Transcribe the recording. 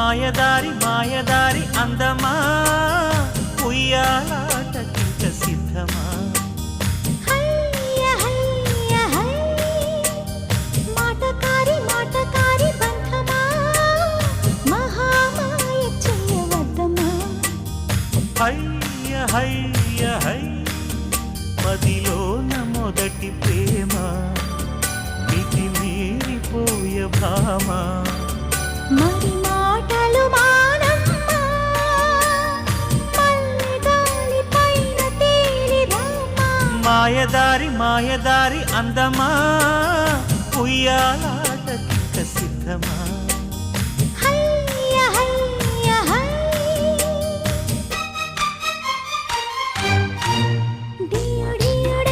మాయదారి మాయదారి అందమా? ఉయ్యాలాటకింక సిద్ధమా? హయ్య హై. మొదటి ప్రేమ. మితి మీరిపోయ భామా. మరి మాయదారి మాయదారి అందమా? ఉయ్యాలాటకి సిద్ధమా?